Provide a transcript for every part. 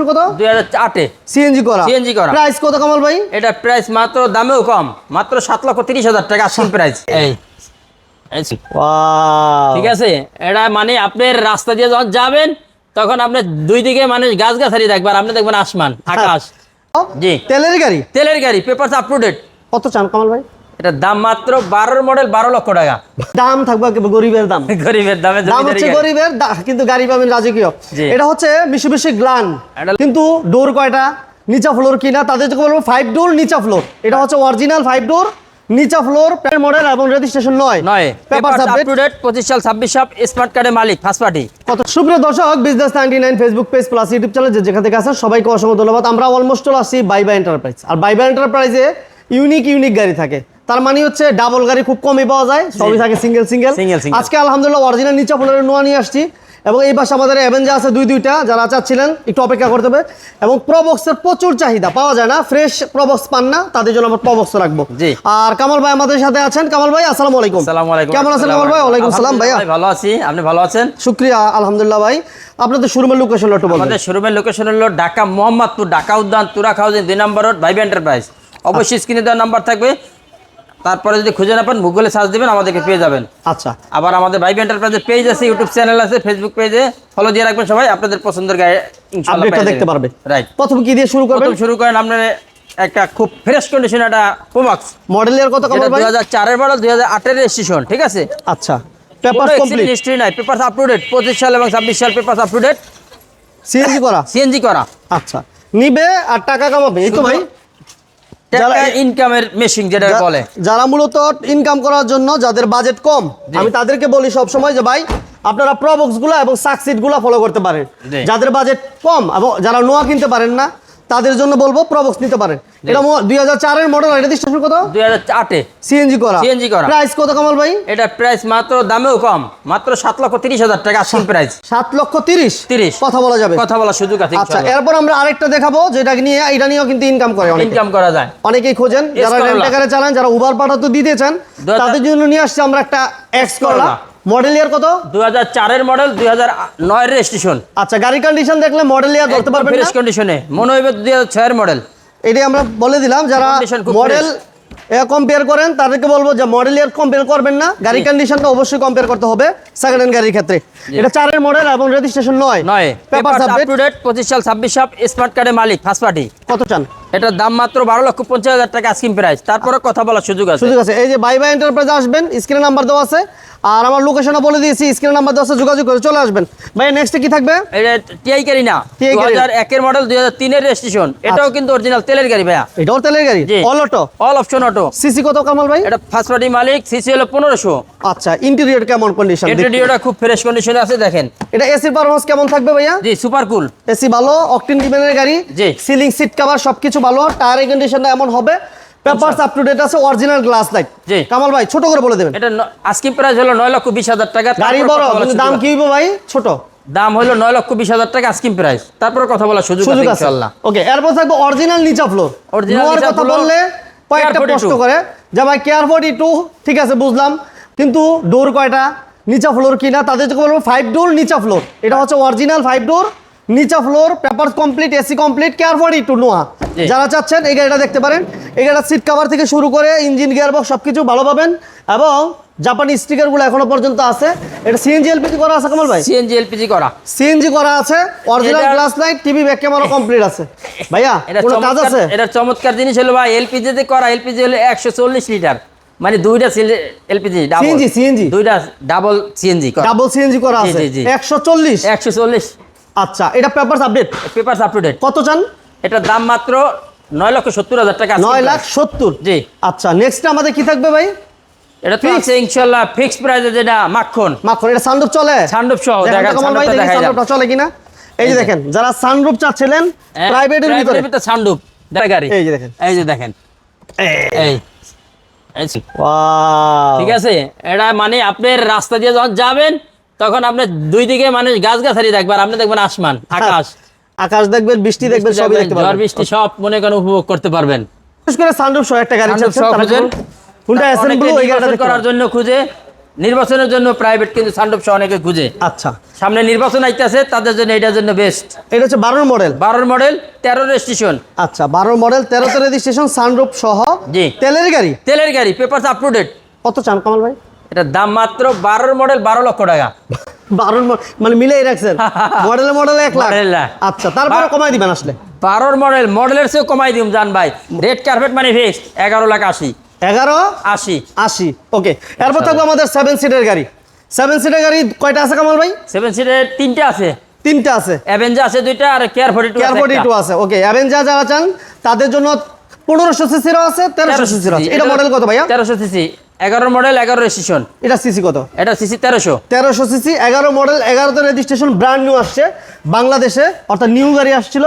Registration কত? দুই হাজার আটে। সিএনজি করা। CNG করা। প্রাইস কত কামাল ভাই? এটা প্রাইস মাত্র দামেও কম। মাত্র সাত লক্ষ তিরিশ হাজার টাকা আসল প্রাইস এই। এই ওয়াও ঠিক আছে? এটা মানে আপনার রাস্তা দিয়ে যখন যাবেন তখন আপনার দুই দিকে মানুষ গাছ গাছারি দেখবেন আপনি দেখবেন আসমান আকাশ। জি। তেলের গাড়ি? তেলের গাড়ি পেপার আপ টু ডেট কত চান কামাল ভাই? এটার দাম মাত্র বারোর মডেল বারো লক্ষ টাকা। দাম থাকবে গরিবের দাম? গরিবের দামে দাম হচ্ছে গরিবের কিন্তু গাড়ি পাবেন রাজকীয়। এটা হচ্ছে বেশি বেশি গ্লান। কিন্তু ডোর কয়টা? নিচা ফ্লোর কিনা বলব ফাইভ ডোর নিচা ফ্লোর। এটা হচ্ছে অরিজিনাল ফাইভ ডোর নিচা ফ্লোর প্যান মডেল এবং রেজিস্ট্রেশন নয়। নয়। পেপার টু ডেট সাল ছাব্বিশ সাল স্মার্ট কার্ডের মালিক ফার্স্ট পার্টি কত সুপ্রিয় দর্শক business ninety nine Facebook page plus YouTube channel যে যেখান থেকে আসেন সবাইকে অসংখ্য ধন্যবাদ। আমরা অলমোস্ট চলে আসছি বাইবা এন্টারপ্রাইজ আর বাইবা এন্টারপ্রাইজে ইউনিক ইউনিক গাড়ি থাকে। তার মানে হচ্ছে ডাবল গাড়ি খুব কমই পাওয়া যায় সবই থাকে সিঙ্গেল সিঙ্গেল। আজকে আলহামদুলিল্লাহ অরিজিনাল নিচা ফ্লোরের নোয়া নিয়ে আসছি। এবং এই পাশে আমাদের অ্যাভেঞ্জার আছে দুই দুইটা যারা চাচ্ছিলেন একটু অপেক্ষা করতে হবে। এবং প্রবক্সের প্রচুর চাহিদা পাওয়া যায় না। ফ্রেশ প্রবক্স পান না তাদের জন্য আমরা প্রবক্স রাখব। জি। আর কামাল ভাই আমাদের সাথে আছেন। কামাল ভাই আসসালামু আলাইকুম। আসসালামু আলাইকুম। কেমন আছেন কামাল ভাই? ওয়ালাইকুম সালাম ভাইয়া। ভালো আছি। আপনি ভালো আছেন? শুক্রিয়া আলহামদুলিল্লাহ ভাই। আপনাদের শোরুমের লোকেশন একটু বলবেন। আমাদের শোরুমের লোকেশন হলো ঢাকা মোহাম্মদপুর ঢাকা উদ্যান তুরা হাউজিং দুই নম্বর রোড ভাইবি এন্টারপ্রাইজ অবশ্যই স্ক্রিনে দেওয়ার নাম্বার থাকবে। তারপরে যদি খুঁজে না পান গুগলে সার্চ দেবেন আমাদেরকে পেয়ে যাবেন। আচ্ছা। আবার আমাদের ভাইবি এন্টারপ্রাইজের পেজ আছে ইউটিউব চ্যানেল আছে ফেসবুক পেজে ফলো দিয়ে রাখবেন সবাই আপনাদের পছন্দের গায়ে আপডেটটা দেখতে পারবে। রাইট প্রথম কি দিয়ে শুরু করবেন? প্রথম শুরু করেন আপনার একটা খুব ফ্রেশ কন্ডিশন একটা প্রোমাক্স মডেলের কত যেটা ভাই? দুই হাজার চারের মডেল দুই হাজার আটের রেজিস্ট্রেশন ঠিক আছে? আচ্ছা। পেপার কমপ্লিট হিস্ট্রি নাই পেপার আপ টু ডেট পঁচিশ সাল এবং ছাব্বিশ সাল paper up to date CNG করা? সিএনজি করা। আচ্ছা। নিবে আর টাকা কামাবে এই তো ভাই। যারা- ইনকামের মেশিন যেটা বলে। যারা মূলত ইনকাম করার জন্য যাদের বাজেট কম আমি তাদেরকে বলি সব সময় যে ভাই আপনারা প্রবক্সগুলা এবং সাকসিডগুলা ফলো করতে পারেন। যাদের বাজেট কম এবং যারা নোয়া কিনতে পারেন না তাদের জন্য বলব প্রবক্স নিতে পারেন। এটা দুই হাজার চারের মডেল রেজিস্ট্রেশন কত দুই হাজার আটে সিএনজি করা। CNG করা। প্রাইস কত কামাল ভাই? এটা প্রাইস মাত্র দামেও কম। মাত্র লক্ষ হাজার টাকা আসল প্রাইস সাত লক্ষ তিরিশ? 30 কথা বলা যাবে। কথা বলার সুযোগ আছে আচ্ছা এরপর আমরা আরেকটা দেখাবো যেটা নিয়ে এটা নিয়েও কিন্তু ইনকাম করে অনেকে। ইনকাম করা যায়। অনেকেই খোঁজেন যারা। রেন্টাকারে চালান যারা উবার পাঠাতে দিতে চান তাদের জন্য নিয়ে আসছে আমরা একটা এক্স করলা। মডেল ইয়ার কত? দুই হাজার চারের মডেল দুই হাজার নয়ের রেজিস্ট্রেশন আচ্ছা গাড়ি কন্ডিশন দেখলে মডেল ইয়ার ধরতে পারবেন ফ্রেশ কন্ডিশনে মনে হইবে দুই হাজার ছয়ের মডেল এটাই আমরা বলে দিলাম যারা মডেল কম্পেয়ার করেন তাদেরকে বলব যে মডেল ইয়ার কম্পেয়ার করবেন না। গাড়ি কন্ডিশনটা অবশ্যই কম্পেয়ার করতে হবে সেকেন্ড হ্যান্ড গাড়ির ক্ষেত্রে। এটা চারের মডেল এবং রেজিস্ট্রেশন নয়। নয়। Paper paper up to date পঁচিশ সাল ছাব্বিশ সাল স্মার্ট কার্ডের মালিক ফার্স্ট পার্টি কত চান? এটার দাম মাত্র বারো লক্ষ পঞ্চাশ হাজার টাকা স্কিম প্রাইস। তারপরে কথা বলার সুযোগ আছে। সুযোগ আছে। এই যে বাই বাই এন্টারপ্রাইজ আসবেন স্ক্রিনে নাম্বার দেওয়া আছে। আর আমার লোকেশনও বলে দিয়েছি স্ক্রিনে নাম্বার দেওয়া আছে যোগাযোগ করে চলে আসবেন। ভাই নেক্সটে কি থাকবে? এটা টিআই গাড়ি না দু হাজার একের মডেল দুই হাজার তিনের রেজিস্ট্রেশন এটাও কিন্তু অরিজিনাল তেলের গাড়ি ভাইয়া। এটাও তেলের গাড়ি। All auto all option auto CC কত কামাল ভাই? এটা ফার্স্ট পার্টি মালিক সিসি হলো পনেরোশো। আচ্ছা ইন্টেরিয়র কেমন কন্ডিশন এন্ট্রিডিওটা খুব ফ্রেশ কন্ডিশনে আছে দেখেন। এটা এসির পারফরমেন্স কেমন থাকবে ভাইয়া? জি সুপার কুল এসি ভালো অকটেন ডিমেনের গাড়ি। জি। সিলিং সিট কভার সবকিছু ভালো টায়ারের কন্ডিশনটা এমন হবে। পেপারস আপ টু ডেট আছে অরিজিনাল গ্লাস লাইট জি। কামাল ভাই ছোট করে বলে দেবেন। এটা আস্কিং প্রাইস হলো নয় লক্ষ বিশ হাজার টাকা গাড়ি বড় কিন্তু দাম কি হইব ভাই? ছোট। দাম হলো নয় লক্ষ বিশ হাজার টাকা আস্কিং প্রাইস তারপরে কথা বলার সুযোগ আছে ইনশাল্লাহ ওকে এরপর থাকবে অরিজিনাল নিচা ফ্লোর নোয়ার নিচা কথা বললে কয়েকটা প্রশ্ন করে। যে ভাই কেয়ার ফোর্টি টু ঠিক আছে বুঝলাম। কিন্তু ডোর কয়টা? নিচা ফ্লোর কিনা? তাদের বলব ফাইভ ডোর নিচা ফ্লোর এটা হচ্ছে অরিজিনাল ফাইভ ডোর নিচা floor paper complete AC complete care for Noah. যারা চাচ্ছেন এই গাড়িটা দেখতে পারেন। এই গাড়িটা সিট কাভার থেকে শুরু করে ইঞ্জিন গিয়ার বক্স সব কিছু ভালো পাবেন। এবং জাপানি স্টিকারগুলো এখনও পর্যন্ত আছে। এটা সিএনজি এলপিজি করা আছে কমল ভাই? সিএনজি এলপিজি করা। সিএনজি করা আছে। Original glass light TV back camera complete আছে। ভাইয়া কোনো কাজ আছে? এটা চমৎকার জিনিস হলো ভাই এলপিজি তে করা এলপিজি হলো 140 লিটার মানে দুইটা এলপিজি সিএনজি সিএনজি দুইটা ডাবল সিএনজি করা। ডাবল সিএনজি করা আছে। 140 140 আচ্ছা এটা papers update paper up to date কত চান? এটার দাম মাত্র নয় লক্ষ সত্তর হাজার টাকা নয়। লাখ সত্তর? জি। আচ্ছা নেক্সট আমাদের কি থাকবে ভাই? এটা তো আছে ইনশাআল্লাহ ফিক্স প্রাইসে যেটা মাখন। মাখন এটা সানরুফ চলে? সানরুফ সহ দেখা দেখা চলে কিনা? এই যে দেখেন যারা সানরুফ চাচ্ছিলেন হ্যাঁ, প্রাইভেটের ভিতরে। সানরুফ দেখা গাড়ি। এই যে দেখেন। এই যে দেখেন। এই। এই। ঠিক আছে এটা মানে আপনার রাস্তা দিয়ে যখন যাবেন তখন আপনার দুই দিকে মানুষ গাছ গাছারি দেখবেন আপনি দেখবেন আসমান আকাশ। আকাশ দেখবেন বৃষ্টি দেখবেন সবই দেখতে ঝড় বৃষ্টি সব মনে করেন উপভোগ করতে পারবেন। বিশেষ করে সানরুফ সহ একটা গাড়ি খুঁজেন। হুন্ডা অনেকে ওই গাড়িটা করার জন্য খুঁজে নির্বাচনের জন্য প্রাইভেট কিন্তু সানরূপ সহ অনেকে খুঁজে। আচ্ছা। সামনে নির্বাচন আইতেছে তাদের জন্য এটার জন্য বেস্ট এটা হচ্ছে বারোর মডেল বারোর মডেল তেরো রেজিস্ট্রেশন আচ্ছা বারোর মডেল তেরোতে রেজিস্ট্রেশন সানরুপ সহ জি। তেলের গাড়ি? তেলের গাড়ি পেপার আপ টু ডেট কত চান কামাল ভাই? এটার দাম মাত্র বারোর মডেল বারো লক্ষ টাকা। বারোর মানে মিলেই রাখছেন? মডেলে মডেলে এক লাখ? আচ্ছা তারপরে কমাই দিবেন আসলে। বারোর মডেল মডেলের চেয়েও কমাই দিম জান ভাই। রেড কার্পেট মানে ফিক্সড এগারো লাখ আশি। এগারো? আশি। আশি ওকে এরপর থাকবে আমাদের সেভেন সিটের গাড়ি। সেভেন সিটের গাড়ি কয়টা আছে কামাল ভাই? সেভেন সিটের তিনটে আছে। তিনটা আছে। অ্যাভেঞ্জার আছে দুইটা আর care forty two care forty two আছে ওকে অ্যাভেঞ্জার যারা চান তাদের জন্য পনেরোশো সিসিরও আছে তেরোশো সিসিরও আছে। এটা মডেল কত ভাইয়া? তেরোশো সিসি এগারো মডেল এগারো রেজিস্ট্রেশন। এটা সিসি কত? এটা সিসি তেরোশো। তেরোশো সিসি এগারো মডেল এগারোতে রেজিস্ট্রেশন ব্র্যান্ড নিউ আসছে বাংলাদেশে অর্থাৎ নিউ গাড়ি আসছিল।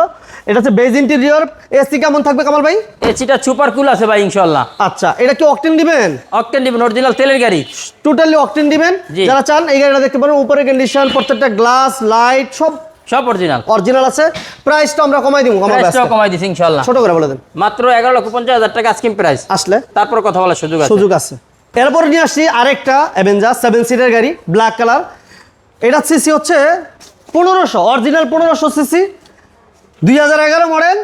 এটা হচ্ছে বেজ ইন্টেরিয়র এসি কেমন থাকবে কামাল ভাই? এসিটা সুপার কুল আছে ভাই ইনশাল্লাহ আচ্ছা এটা কি অকটেন দিবেন? অকটেন দিবেন অরিজিনাল তেলের গাড়ি। টোটালি অকটেন দিবেন। যারা চান এই গাড়িটা দেখতে পারেন উপরে কন্ডিশন প্রত্যেকটা গ্লাস লাইট সব সব অরিজিনাল অরিজিনাল আছে। প্রাইসটা আমরা কমাই দিব কমাই প্রাইসটাও কমাই দিছি ইনশাল্লাহ ছোট করে বলে দেন। মাত্র এগারো লক্ষ পঞ্চাশ হাজার টাকা স্কিম প্রাইস আসলে? তারপর কথা বলার সুযোগ আছে। সুযোগ আছে। এরপর নিয়ে আসছি আরেকটা অ্যাভেঞ্জার সেভেন সিটের গাড়ি ব্ল্যাক কালার এটা সিসি হচ্ছে পনেরোশো অরিজিনাল পনেরোশো সিসি দুই হাজার এগারো মডেল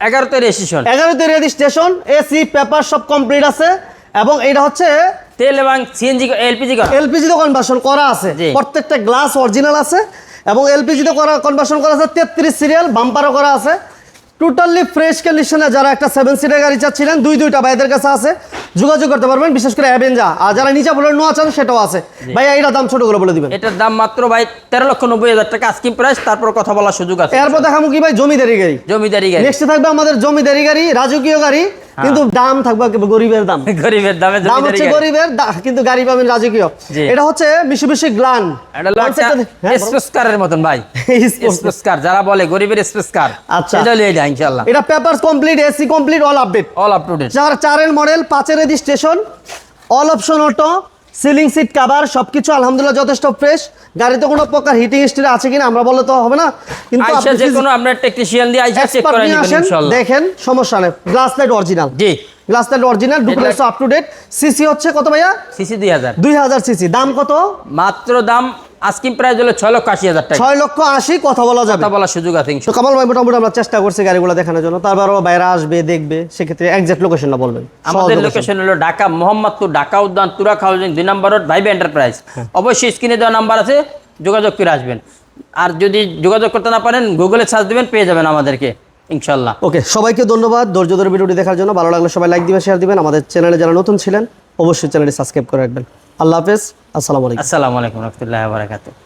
এগারোতে রেজিস্ট্রেশন এগারোতে রেজিস্ট্রেশন এসি পেপার সব কমপ্লিট আছে। এবং এটা হচ্ছে তেল এবং সিএনজি এলপিজি এলপিজি তে কনভার্সন করা আছে। প্রত্যেকটা গ্লাস অরিজিনাল আছে। এবং এলপিজি তে করা কনভার্সন করা আছে তেত্রিশ সিরিয়াল বাম্পারও করা আছে। টোটালি ফ্রেশ কন্ডিশনে যারা একটা সেভেন সিটের গাড়ি চাচ্ছিলেন দুই দুইটা ভাইদের কাছে আছে। যোগাযোগ করতে পারবেন বিশেষ করে অ্যাভেঞ্জা আর যারা নিচে বলে নোয়া চান সেটাও আছে। ভাই এটা দাম ছোট করে বলে দিবেন। এটার দাম মাত্র ভাই তেরো লক্ষ নব্বই হাজার টাকা আজকে প্রাইস তারপর কথা বলার সুযোগ আছে। এরপর দেখাবো কি ভাই? জমিদারি গাড়ি। জমিদারি গাড়ি। নেক্সট থাকবে আমাদের জমিদারি গাড়ি রাজকীয় গাড়ি। কিন্তু দাম থাকবে একেবারে গরিবের দাম। গরিবের দামে দাম হচ্ছে গরিবের কিন্তু গাড়ি পাবেন রাজকীয়। এটা হচ্ছে মিশুবিশি গ্লান। হ্যাঁ, কারের মতন ভাই। কার যারা বলে গরিবের কার আচ্ছা। এটা লিয়ে যায় ইনশাল্লাহ এটা papers complete AC complete all update. All up to date চার চারের মডেল পাঁচের registration all option auto ceiling seat cover সবকিছু আলহামদুলিল্লাহ যথেষ্ট ফ্রেশ গাড়িতে কোনো প্রকার হিটিং স্টিল আছে কিনা আমরা বললে তো হবে না। কিন্তু আপনি যে কোনো আমরা টেকনিশিয়ান দিয়ে আইসা চেক করে নিবেন ইনশাআল্লাহ দেখেন সমস্যা নেই। Glass light original G. Glass light original duplex up to date CC হচ্ছে কত ভাইয়া? সিসি দুই হাজার। দুই হাজার সিসি দাম কত? মাত্র দাম আস্কিম প্রাইস হলো ছয় লক্ষ আশি হাজার টাকা। ছয় লক্ষ আশি কথা বলা যাবে। কথা বলার সুযোগ আছে তো কামাল ভাই মোটামুটি আমরা চেষ্টা করছি গাড়িগুলো দেখানোর জন্য। তারপর বাইরে আসবে দেখবে সেক্ষেত্রে একজ্যাক্ট লোকেশনটা বলবেন। আমাদের লোকেশন হলো ঢাকা মোহাম্মদপুর ঢাকা উদ্যান তুরাক হাউজিং দুই নম্বর রোড ভাইবে এন্টারপ্রাইজ। অবশ্যই স্ক্রিনে দেওয়া নাম্বার আছে যোগাযোগ করে আসবেন। আর যদি যোগাযোগ করতে না পারেন গুগলে সার্চ দিবেন পেয়ে যাবেন আমাদেরকে। ইনশাল্লাহ ওকে সবাইকে ধন্যবাদ। ধৈর্য ধরে ভিডিওটি দেখার জন্য। ভালো লাগলে সবাই লাইক দিবেন শেয়ার দিবেন। আমাদের চ্যানেলে যারা নতুন ছিলেন অবশ্যই চ্যানেলটি সাবস্ক্রাইব করে রাখবেন। আল্লাহ হাফেজ। আসসালামু আলাইকুম। আসসালামু আলাইকুম রহমতুল্লাহ বারাকাতুহ।